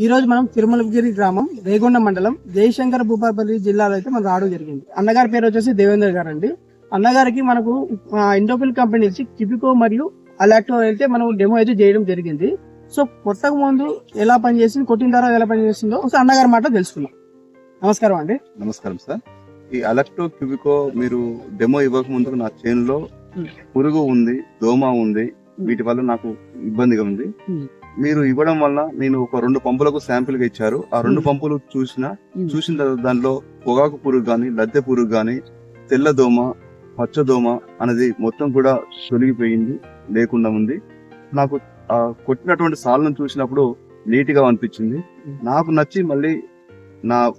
ఈ రోజు మనం తిరుమలగిరి గ్రామం రేగొండ మండలం జయశంకర భూపాపల్లి జిల్లాలో అయితే మనం రావడం జరిగింది. అన్నగారి పేరు వచ్చేసి దేవేందర్ గారు అండి అన్నగారికి మనకు ఆ, ఇండోఫిల్ కంపెనీ నుంచి కిపికో మరియు అలాక్టో అయితే మనం డెమో అయితే చేయడం జరిగింది. సో కొట్టక ముందు ఎలా పనిచేసింది కొట్టిన తర్వాత ఎలా పనిచేస్తుందో ఒకసారి అన్నగారి మాట తెలుసుకుందాం. నమస్కారం అండి. నమస్కారం సార్. ఈ అలక్టో క్యూబికో మీరు డెమో ఇవ్వక ముందుకు నా చేను లో Hmm. పురుగు ఉంది దోమ ఉంది వీటి వల్ల నాకు ఇబ్బందిగా ఉంది. మీరు ఇవ్వడం వల్ల నేను ఒక రెండు పంపులకు శాంపిల్గా ఇచ్చారు ఆ రెండు. పంపులు చూసిన. చూసిన తర్వాత దానిలో పొగాకు పురుగు గాని లద్దె పురుగు గాని తెల్ల దోమ పచ్చ దోమ అనేది మొత్తం కూడా తొలగిపోయింది లేకుండా ఉంది నాకు ఆ కొట్టినటువంటి సాలను చూసినప్పుడు నీట్గా అనిపించింది. నాకు నచ్చి మళ్ళీ నా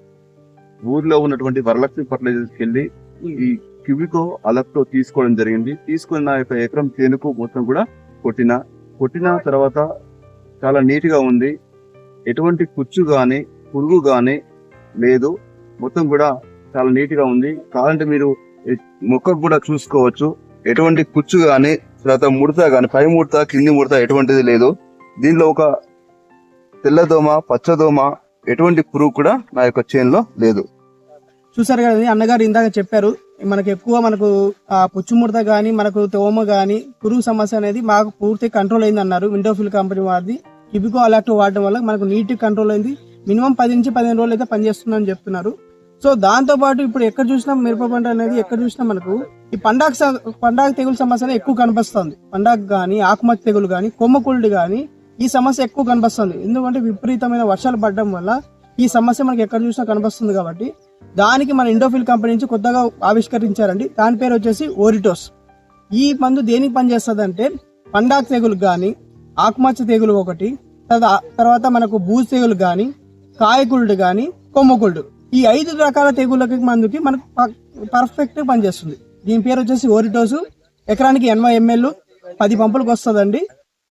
ఊర్లో ఉన్నటువంటి వరలక్ష్మి ఫర్టిలైజర్స్కి వెళ్ళి ఈ క్యూబికో అలక్టో తీసుకోవడం జరిగింది తీసుకుని నా యొక్క ఎకరం చేనుకు మొత్తం కూడా కొట్టిన కొట్టిన తర్వాత చాలా నీట్గా ఉంది. ఎటువంటి కుచ్చు కానీ పురుగు కానీ లేదు. మొత్తం కూడా చాలా నీట్గా ఉంది. కావాలంటే మీరు మొక్కకు కూడా చూసుకోవచ్చు. ఎటువంటి కుచ్చు కానీ తర్వాత ముడత కానీ పై ముడత కింది ముడత ఎటువంటిది లేదు. దీనిలో ఒక తెల్లదోమ పచ్చదోమ ఎటువంటి పురుగు కూడా నా యొక్క చేన్లో లేదు. చూసారు కదా అన్నగారు ఇందాక చెప్పారు మనకు ఎక్కువ మనకు ఆ పుచ్చుముడత గానీ మనకు తోమ గానీ పురుగు సమస్య అనేది మాకు పూర్తి కంట్రోల్ అయింది అన్నారు విండోఫిల్ కంపెనీ వారిది. ఇబికో అలాంటి వాడడం వల్ల మనకు నీట్ కంట్రోల్ అయింది. మినిమం పది నుంచి పదిహేను రోజులు అయితే పనిచేస్తుందని చెప్తున్నారు. సో దాంతో పాటు ఇప్పుడు ఎక్కడ చూసినా మిరప పంట అనేది ఎక్కడ చూసినా మనకు ఈ పండాగ పండాగ తెగులు సమస్య ఎక్కువ కనిపిస్తుంది. పండాగ కానీ ఆకుమతి తెగులు కానీ కొమ్మకుళ్ళు కానీ ఈ సమస్య ఎక్కువ కనిపిస్తుంది. ఎందుకంటే విపరీతమైన వర్షాలు పడడం వల్ల ఈ సమస్య మనకి ఎక్కడ చూసినా కనిపిస్తుంది కాబట్టి దానికి మన ఇండోఫిల్ కంపెనీ నుంచి కొత్తగా ఆవిష్కరించారండి. దాని పేరు వచ్చేసి ఓరిటోస్ ఈ మందు దేనికి పనిచేస్తుంది అంటే పండాగ తెగులు కానీ ఆకుమచ్చ తెగులు ఒకటి తర్వాత మనకు బూజు తెగులు కానీ కాయకుళ్ళు కానీ కొమ్మకుళ్ళు ఈ ఐదు రకాల తెగులకి మందుకి మనకు పర్ఫెక్ట్ పనిచేస్తుంది. దీని పేరు వచ్చేసి ఓరిటోసు. ఎకరానికి ఎనభై ఎంఎల్ పది పంపులకు వస్తుందండి.